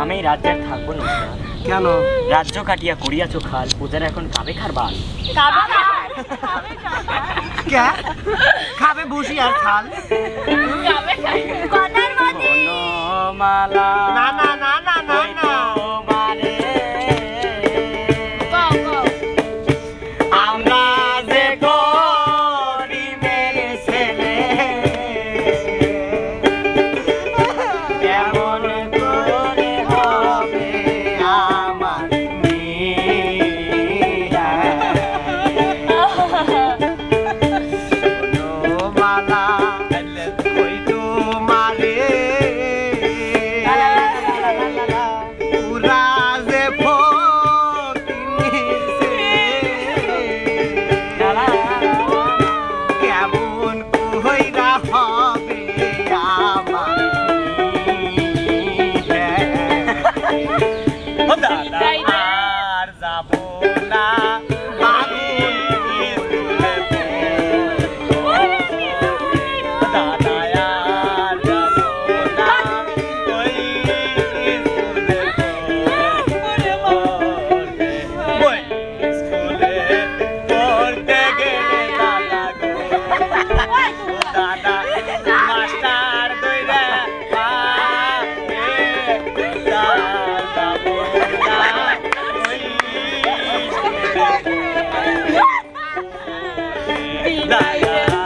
আমি রাজ্যে থাকব না। কেন? রাজ্য কাটিয়া করিয়াছ খাল ওদের এখন কাবে খারবার খাবে বসি আর খাল? না না না। না 再来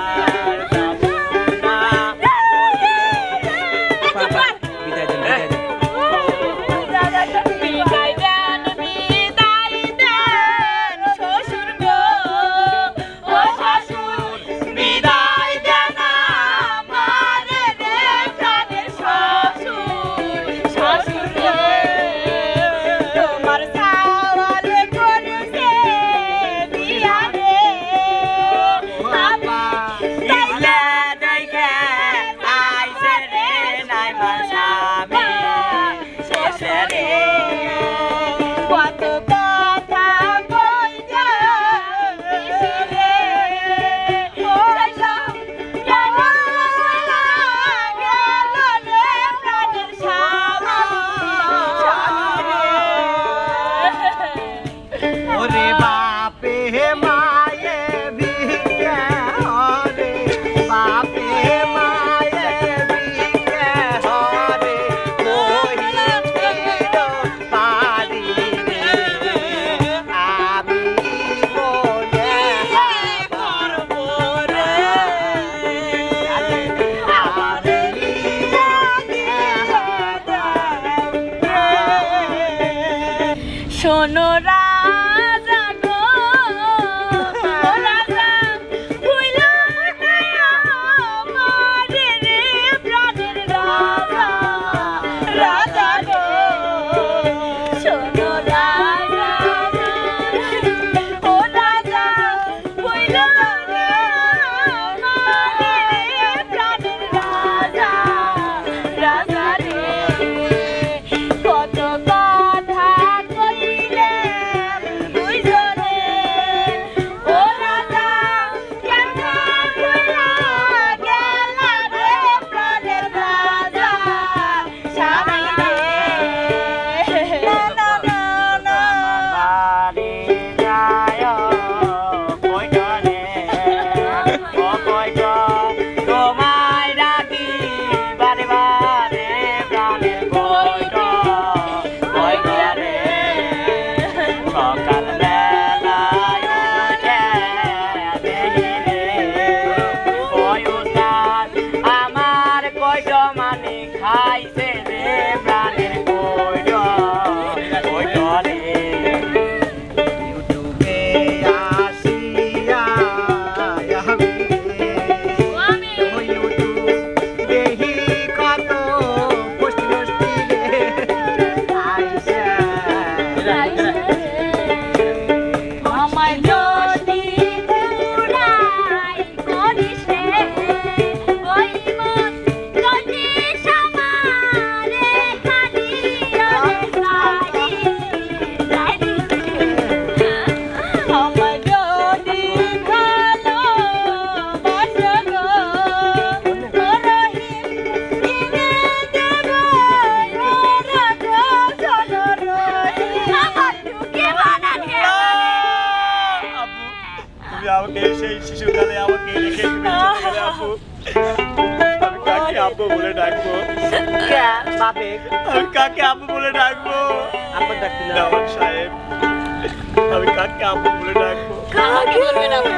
আমি কাকে আপু বলে ডাকবো? কাকে? বলবেন আপু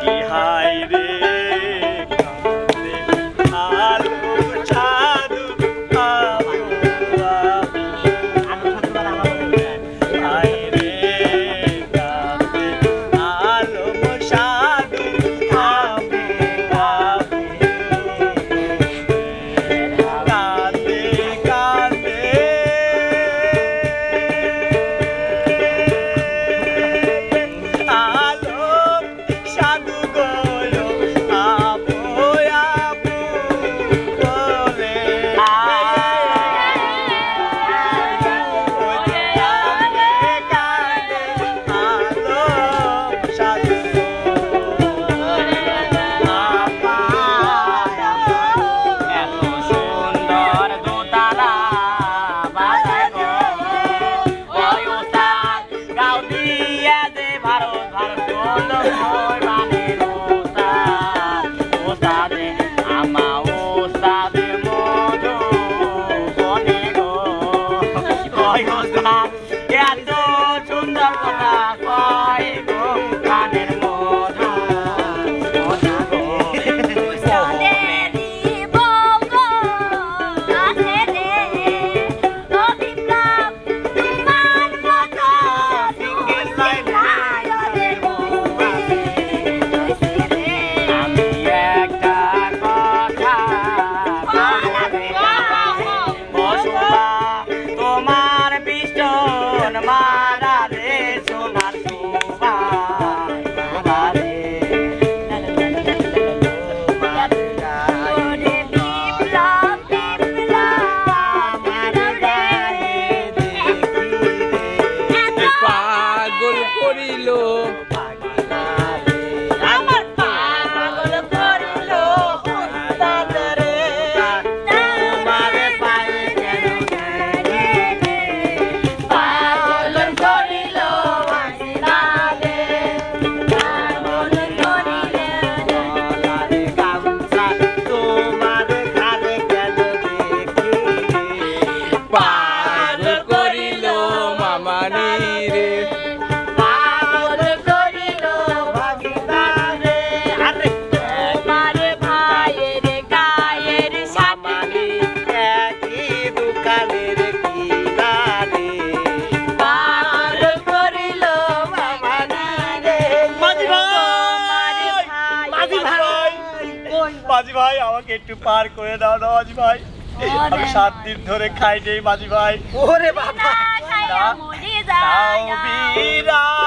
কি হাই রে? Oh. আমাকে একটু পার করে দাও নওয়াজ ভাই। আমি সাত দিন ধরে খাই নেই মাঝি ভাই। ওরে বাবা মরে যায়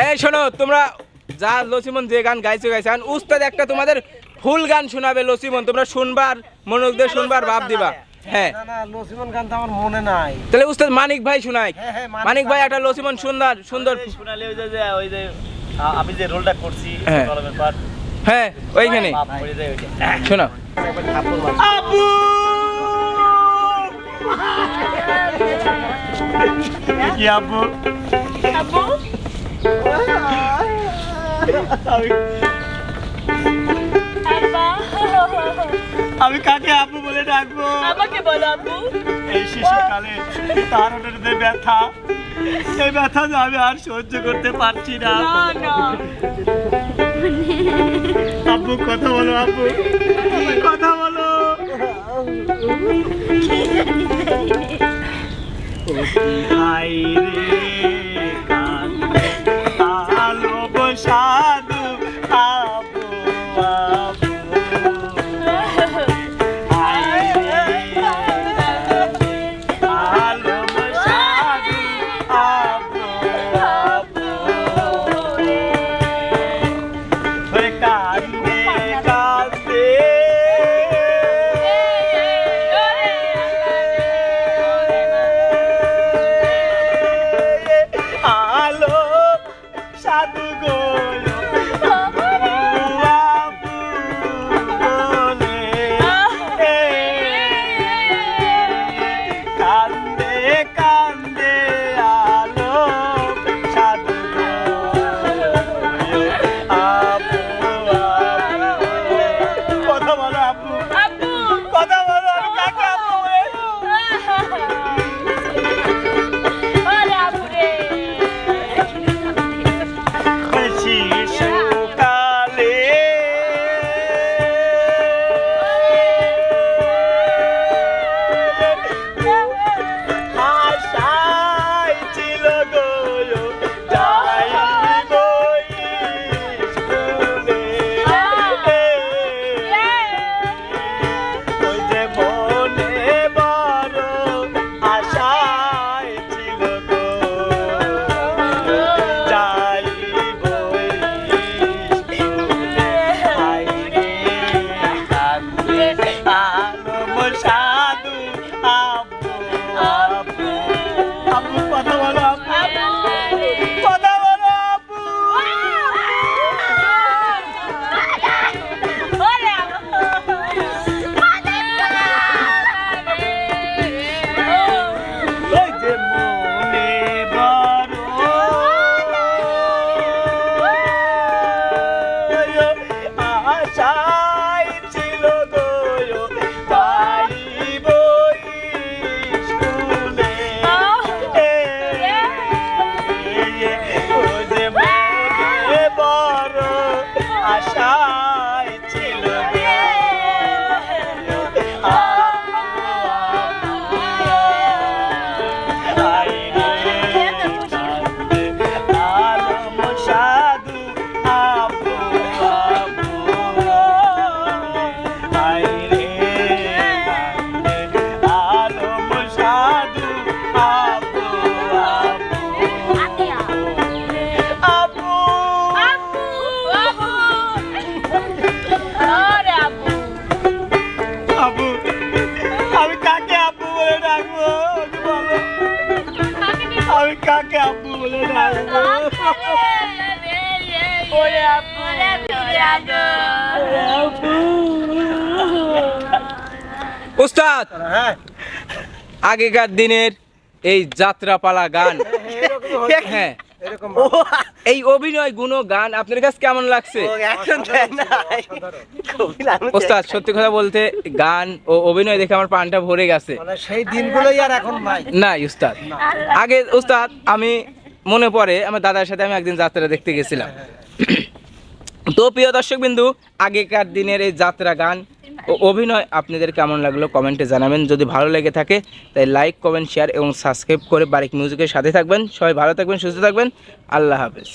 এই শোনো তোমরা যা লসিমন যে গান গাইছো গাইছান উস্তাদ একটা তোমাদের ফুল গান শোনাবে লসিমন তোমরা শুনবার মনোযোগ দিয়ে শুনবার ভাব দিবা। হ্যাঁ। লসিমন গান তো আমার মনে নাই। তাহলে উস্তাদ মানিক ভাই শোনাই হ্যাঁ, হ্যাঁ, মানিক ভাই একটা লসিমন সুন্দর সুন্দর শোনালে ওই যে ওই যে আমি যে রোলটা করছি হ্যাঁ।, হ্যাঁ ওইখানে। শোনো। আপু আপু আপু আমি কাকে আপু বলে ডাকবো? আমাকে বলো আপু এই শিশুকালে তার হৃদয়ে ব্যথা। এই ব্যথা আমি আর সহ্য করতে পারছি না। আপু কথা বলো আপু কথা বলো। রে। উস্তাদ আগেকার দিনের এই যাত্রাপালা গান। হ্যাঁ। এই অভিনয় গুণ গান আপনার কাছে কেমন লাগছে? সত্যি কথা বলতে গান ও অভিনয় দেখে আমার পানটা ভরে গেছে। মানে সেই দিনগুলোই আর এখন নাই। উস্তাদ আগে উস্তাদ আমি মনে পড়ে আমার দাদার সাথে আমি একদিন যাত্রা দেখতে গেছিলাম। তো প্রিয় দর্শক বিন্দু আগেকার দিনের এই যাত্রা গান ও অভিনয় আপনাদের কেমন লাগল কমেন্টে জানাবেন। যদি ভালো লেগে থাকে, তাই লাইক, কমেন্ট শেয়ার এবং সাবস্ক্রাইব করে বারিক মিউজিকের সাথে থাকবেন। সবাই ভালো থাকবেন, সুস্থ থাকবেন। আল্লাহ হাফেজ।